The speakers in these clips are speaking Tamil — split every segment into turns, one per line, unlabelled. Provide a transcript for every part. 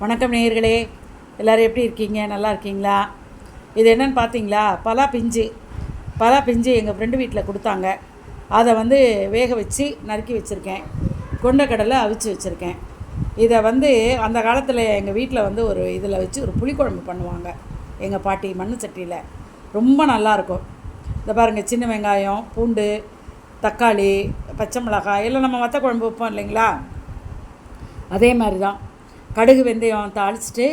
வணக்கம் நேயர்களே எல்லோரும் எப்படி இருக்கீங்க நல்லா இருக்கீங்களா இது என்னென்னு பார்த்தீங்களா பலா பிஞ்சு பலா பிஞ்சு எங்கள் ஃப்ரெண்டு வீட்டில் கொடுத்தாங்க அதை வந்து வேக வச்சு நறுக்கி வச்சுருக்கேன் கொண்ட கடலை அவிச்சு வச்சுருக்கேன் இதை வந்து அந்த காலத்தில் எங்கள் வீட்டில் வந்து ஒரு இதில் வச்சு ஒரு புளிக்குழம்பு பண்ணுவாங்க எங்கள் பாட்டி மண் சட்டியில் ரொம்ப நல்லாயிருக்கும் இந்த பாருங்கள் சின்ன வெங்காயம் பூண்டு தக்காளி பச்சை மிளகாய் எல்லாம் நம்ம வத்த குழம்பு வைப்போம் இல்லைங்களா அதே மாதிரி தான் கடுகு வெந்தயம் தாளிச்சிட்டு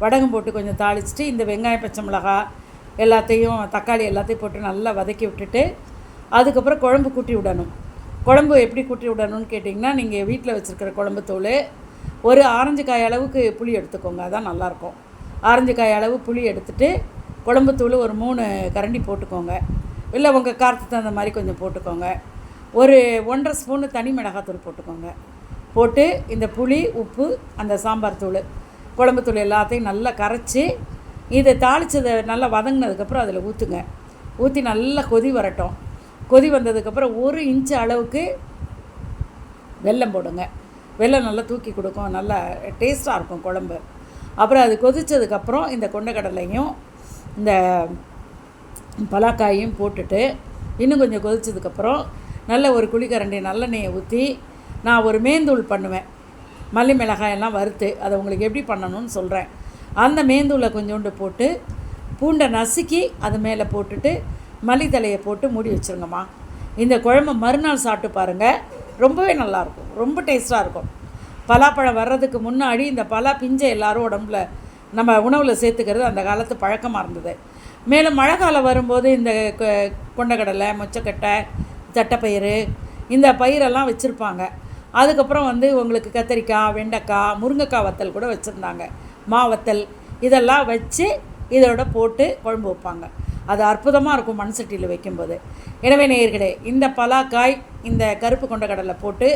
வடகம் போட்டு கொஞ்சம் தாளிச்சுட்டு இந்த வெங்காயம் பச்சை மிளகா எல்லாத்தையும் தக்காளி எல்லாத்தையும் போட்டு நல்லா வதக்கி விட்டுட்டு அதுக்கப்புறம் குழம்பு கூட்டி விடணும் குழம்பு எப்படி கூட்டி விடணும்னு கேட்டிங்கன்னா நீங்கள் வீட்டில் வச்சுருக்கிற குழம்பு தோல் ஒரு ஆரஞ்சு காய் அளவுக்கு புளி எடுத்துக்கோங்க அதான் நல்லாயிருக்கும் ஆரஞ்சு காய் அளவு புளி எடுத்துட்டு குழம்பு தூள் ஒரு மூணு கரண்டி போட்டுக்கோங்க இல்லை உங்கள் காரத்துக்கு தகுந்த மாதிரி கொஞ்சம் போட்டுக்கோங்க ஒரு ஒன்றரை ஸ்பூனு தனி மிளகாத்தூள் போட்டுக்கோங்க போட்டு இந்த புளி உப்பு அந்த சாம்பார் தூள் குழம்பு தூள் எல்லாத்தையும் நல்லா கரைச்சி இதை தாளித்ததை நல்லா வதங்கினதுக்கப்புறம் அதில் ஊற்றுங்க ஊற்றி நல்லா கொதி வரட்டும் கொதி வந்ததுக்கப்புறம் ஒரு இன்ச்சு அளவுக்கு வெல்லம் போடுங்க வெல்லம் நல்லா தூக்கி கொடுக்கும் நல்லா டேஸ்ட்டாக இருக்கும் குழம்பு அப்புறம் அது கொதித்ததுக்கப்புறம் இந்த கொண்டக்கடலையும் இந்த பலாக்காயும் போட்டுட்டு இன்னும் கொஞ்சம் கொதித்ததுக்கப்புறம் நல்ல ஒரு குழிக்கரண்டி நல்லெண்ணெயை ஊற்றி நான் ஒரு மேந்தூள் பண்ணுவேன் மல்லி மிளகாயெல்லாம் வறுத்து அதை உங்களுக்கு எப்படி பண்ணணும்னு சொல்கிறேன் அந்த மேந்தூளை கொஞ்சோண்டு போட்டு பூண்டை நசுக்கி அது மேலே போட்டுட்டு மல்லித்தலையை போட்டு மூடி வச்சுருங்கம்மா இந்த குழம்பு மறுநாள் சாப்பிட்டு பாருங்கள் ரொம்பவே நல்லாயிருக்கும் ரொம்ப டேஸ்ட்டாக இருக்கும் பலாப்பழம் வர்றதுக்கு முன்னாடி இந்த பலா பிஞ்சை எல்லோரும் உடம்புல நம்ம உணவில் சேர்த்துக்கிறது அந்த காலத்து பழக்கமாக இருந்தது மேலும் மழை காலம் வரும்போது இந்த கொண்டக்கடலை மொச்சக்கட்டை தட்டைப்பயிறு இந்த பயிரெல்லாம் வச்சுருப்பாங்க அதுக்கப்புறம் வந்து உங்களுக்கு கத்திரிக்காய் வெண்டைக்காய் முருங்கைக்காய் வத்தல் கூட வச்சுருந்தாங்க மா வத்தல் இதெல்லாம் வச்சு இதோட போட்டு குழம்பு வைப்பாங்க அது அற்புதமாக இருக்கும் மண் சட்டியில் வைக்கும்போது எனவே நேயர்களே இந்த பலாக்காய் இந்த கருப்பு கொண்ட கடலை போட்டு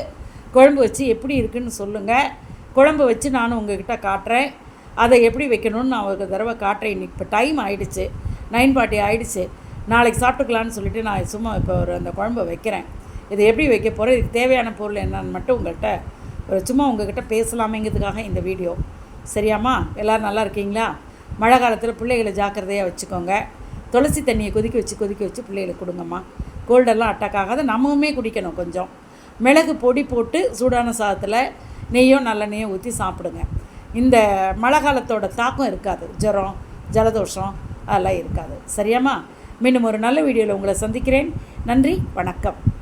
குழம்பு வச்சு எப்படி இருக்குன்னு சொல்லுங்கள் குழம்பு வச்சு நான் உங்ககிட்ட காட்டுறேன் அதை எப்படி வைக்கணும்னு நான் ஒரு தடவை காட்டுறேன் இன்றைக்கி இப்போ டைம் ஆகிடுச்சு நைன் ஃபார்ட்டி ஆகிடுச்சு நாளைக்கு சாப்பிட்டுக்கலான்னு சொல்லிவிட்டு நான் சும்மா இப்போ ஒரு அந்த குழம்பை வைக்கிறேன் இதை எப்படி வைக்க போகிறோம் இதுக்கு தேவையான பொருள் என்னான்னு மட்டும் உங்கள்கிட்ட ஒரு சும்மா உங்கள்கிட்ட பேசலாமேங்கிறதுக்காக இந்த வீடியோ சரியாம்மா எல்லோரும் நல்லா இருக்கீங்களா மழை காலத்தில் பிள்ளைகளை ஜாக்கிரதையாக வச்சுக்கோங்க துளசி தண்ணியை கொதிக்க வச்சு கொதிக்க வச்சு பிள்ளைகளுக்கு கொடுங்கம்மா கோல்டெல்லாம் அட்டாக் ஆகாத நம்மவுமே குடிக்கணும் கொஞ்சம் மிளகு பொடி போட்டு சூடான சாதத்தில் நெய்யும் நல்ல நெய்யும் ஊற்றி சாப்பிடுங்க இந்த மழை காலத்தோட தாக்கம் இருக்காது ஜுரம் ஜலதோஷம் அதெல்லாம் இருக்காது சரியாம்மா மீண்டும் ஒரு நல்ல வீடியோவில் உங்களை சந்திக்கிறேன் நன்றி வணக்கம்